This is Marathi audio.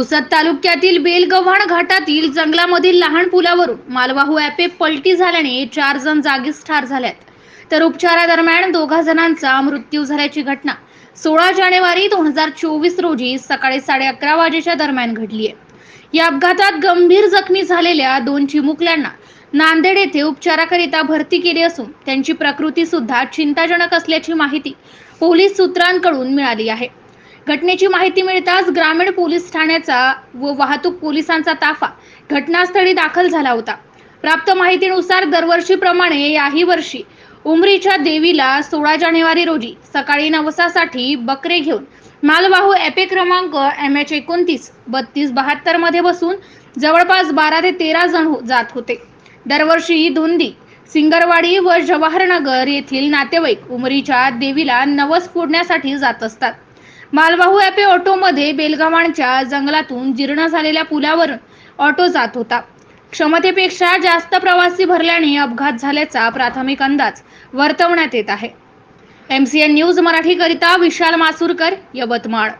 पुसद तालुक्यातील बेलगव्हाण घाटातील जंगलामधील लहान पुलावरून मालवाहू ॲपे पलटी झाल्याने चार जण जागीच ठार झाल्यात. तर उपचारादरम्यान दोघा जणांचा मृत्यू झाल्याची घटना सोळा जानेवारी दोन हजार चोवीस रोजी सकाळी साडे अकरा वाजेच्या दरम्यान घडली आहे. या अपघातात गंभीर जखमी झालेल्या दोन चिमुकल्यांना नांदेड येथे उपचाराकरिता भरती केली असून त्यांची प्रकृती सुद्धा चिंताजनक असल्याची माहिती पोलीस सूत्रांकडून मिळाली आहे. घटनेची माहिती मिळताच ग्रामीण पोलीस ठाण्याचा व वाहतूक पोलिसांचा ताफा घटनास्थळी दाखल झाला होता. प्राप्त माहितीनुसार दरवर्षीप्रमाणे याही वर्षी उमरीच्या देवीला सोळा जानेवारी रोजी सकाळी नवसासाठी बकरे घेऊन मालवाहू एपे क्रमांक एम एच एकोणतीस बत्तीस बहात्तरमध्ये बसून जवळपास बारा ते तेरा जण हो- जात होते. दरवर्षी धुंदी सिंगरवाडी व जवाहरनगर येथील नातेवाईक उमरीच्या देवीला नवस फोडण्यासाठी जात असतात. मालवाहू ॲपे ऑटोमध्ये बेलगावांच्या जंगलातून जीर्ण झालेल्या पुलावर ऑटो जात होता. क्षमतेपेक्षा जास्त प्रवासी भरल्याने अपघात झाल्याचा प्राथमिक अंदाज वर्तवण्यात येत आहे. एमसीएन न्यूज मराठीकरिता विशाल मासूरकर यवतमाळ.